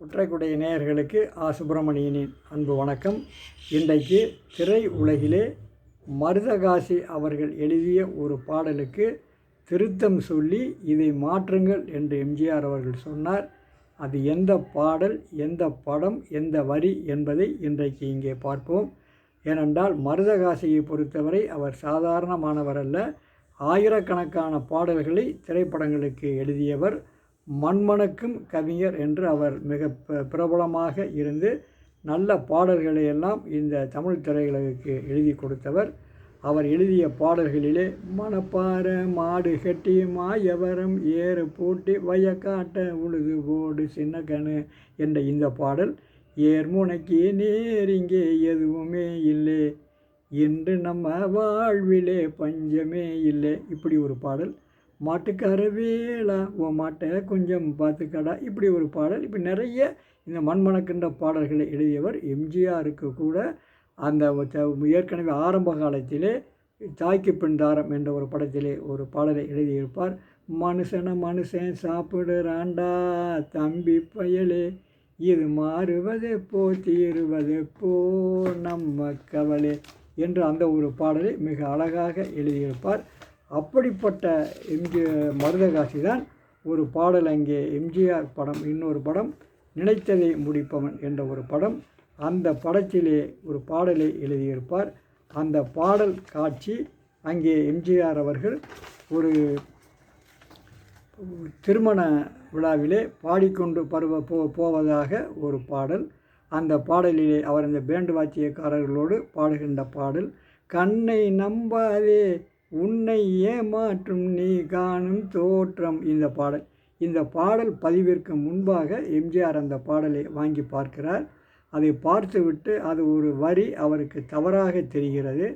குற்றைக்குடைய நேயர்களுக்கு ஆ. சுப்பிரமணியனின் அன்பு வணக்கம். இன்றைக்கு திரை உலகிலே மருதகாசி அவர்கள் எழுதிய ஒரு பாடலுக்கு திருத்தம் சொல்லி இதை மாற்றுங்கள் என்று எம்ஜிஆர் அவர்கள் சொன்னார். அது எந்த பாடல் எந்த படம் எந்த வரி என்பதை இன்றைக்கு இங்கே பார்ப்போம். ஏனென்றால் மருதகாசியை பொறுத்தவரை அவர் சாதாரணமானவர் அல்ல. ஆயிரக்கணக்கான பாடல்களை திரைப்படங்களுக்கு எழுதியவர் மண்மணக்கும் கவிஞர் என்று அவர் மிக ப- பிரபலமாக இருந்து நல்ல பாடல்களை எல்லாம் இந்த தமிழ் திரையுலகுக்கு எழுதி கொடுத்தவர். அவர் எழுதிய பாடல்களிலே மணப்பாற மாடு கட்டி மாயவரம் ஏறு பூட்டி வயக்காட்ட உழுது போடு சின்ன கணு என்ற இந்த பாடல் ஏர்முனைக்கு நேரிங்கே எதுவுமே இல்லை. இன்று நம்ம வாழ்விலே பஞ்சமே இல்லை. இப்படி ஒரு பாடல். மாட்டுக்கார வேளா உன் மாட்டை கொஞ்சம் பார்த்துக்கடா. இப்படி ஒரு பாடல். இப்படி நிறைய இந்த மண்மணக்கின்ற பாடல்களை எழுதியவர் எம்ஜிஆருக்கு கூட அந்த ஏற்கனவே ஆரம்ப காலத்திலே தாய்க்கு பின் தாரம் என்ற ஒரு படத்திலே ஒரு பாடலை எழுதியிருப்பார். மனுஷனை மனுஷன் சாப்பிடுறாண்டா தம்பி பயலே. இது மாறுவது போ தீருவது போ நம்ம கவலை என்று அந்த ஒரு பாடலை மிக அழகாக எழுதியிருப்பார். அப்படிப்பட்ட எம்ஜி மருதகாசி தான் ஒரு பாடல் அங்கே எம்ஜிஆர் படம் இன்னொரு படம் நினைத்ததை முடிப்பவன் என்ற ஒரு படம். அந்த படத்திலே ஒரு பாடலை எழுதியிருப்பார். அந்த பாடல் காட்சி அங்கே எம்ஜிஆர் அவர்கள் ஒரு திருமண விழாவிலே பாடிக்கொண்டு பருவ போ போவதாக ஒரு பாடல். அந்த பாடலிலே அவர் அந்த பேண்டு வாத்தியக்காரர்களோடு பாடுகின்ற பாடல். கண்ணை நம்பாதே உன்னை ஏமாற்றும் நீ காணும் தோற்றம். இந்த பாடல். இந்த பாடல் பதிவிற்கு முன்பாக எம்ஜிஆர் அந்த பாடலை வாங்கி பார்க்கிறார். அதை பார்த்துவிட்டு அது ஒரு வரி அவருக்கு தவறாக தெரிகிறது.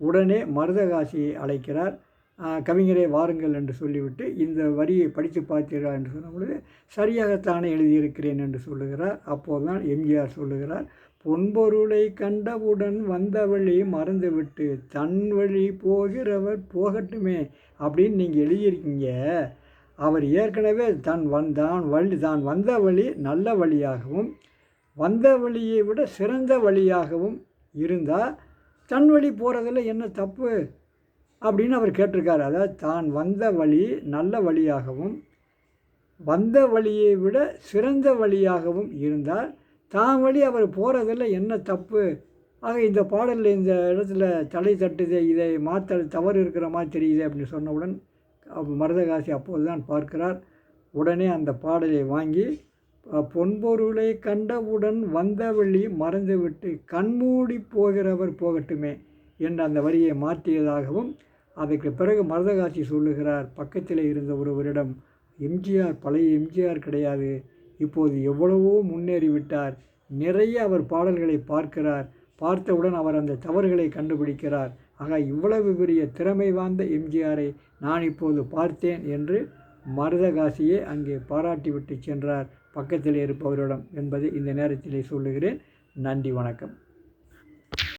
உடனே மருதகாசியை அழைக்கிறார். கவிஞரை கவிஞரே வாருங்கள் என்று சொல்லிவிட்டு இந்த வரியை படித்து பார்த்தீர்களா என்று சொன்ன பொழுது சரியாகத்தானே எழுதியிருக்கிறேன் என்று சொல்லுகிறார். அப்போதுதான் எம்ஜிஆர் சொல்லுகிறார். பொன்பொருளை கண்டவுடன் வந்த வழி மறந்துவிட்டு தன் வழி போகிறவர் போகட்டுமே அப்படின்னு நீங்கள் எழுதியிருக்கீங்க. அவர் ஏற்கனவே தன் வந்தான் வழி தான் வந்த வழி நல்ல வழியாகவும் வந்த வழியை விட சிறந்த வழியாகவும் இருந்தால் தன் வழி போகிறதுல என்ன தப்பு அப்படின்னு அவர் கேட்டிருக்காரு. அதாவது தான் வந்த வழி நல்ல வழியாகவும் வந்த வழியை விட சிறந்த வழியாகவும் இருந்தால் தான் வழி அவர் போகிறதில் என்ன தப்பு? ஆக இந்த பாடலில் இந்த இடத்துல தலை தட்டுதே இதை மாற்ற தவறு இருக்கிற மாதிரி தெரியுது அப்படின்னு சொன்னவுடன் மருதகாசி அப்போது தான் பார்க்கிறார். உடனே அந்த பாடலை வாங்கி பொன்பொருளை கண்டவுடன் வந்தவழி மறந்துவிட்டு கண்மூடி போகிறவர் போகட்டுமே என்ற அந்த வரியை மாற்றியதாகவும் அதற்கு பிறகு மருதகாசி சொல்லுகிறார். பக்கத்தில் இருந்த ஒருவரிடம் எம்ஜிஆர் பழைய எம்ஜிஆர் கிடையாது. இப்போது எவ்வளவோ முன்னேறிவிட்டார். நிறைய அவர் பாடல்களை பார்க்கிறார். பார்த்தவுடன் அவர் அந்த தவறுகளை கண்டுபிடிக்கிறார். ஆக இவ்வளவு பெரிய திறமை வாய்ந்த எம்ஜிஆரை நான் இப்போது பார்த்தேன் என்று மருதகாசியை அங்கே பாராட்டிவிட்டு சென்றார் பக்கத்தில் இருப்பவரிடம் என்பதை இந்த நேரத்திலே சொல்லுகிறேன். நன்றி வணக்கம்.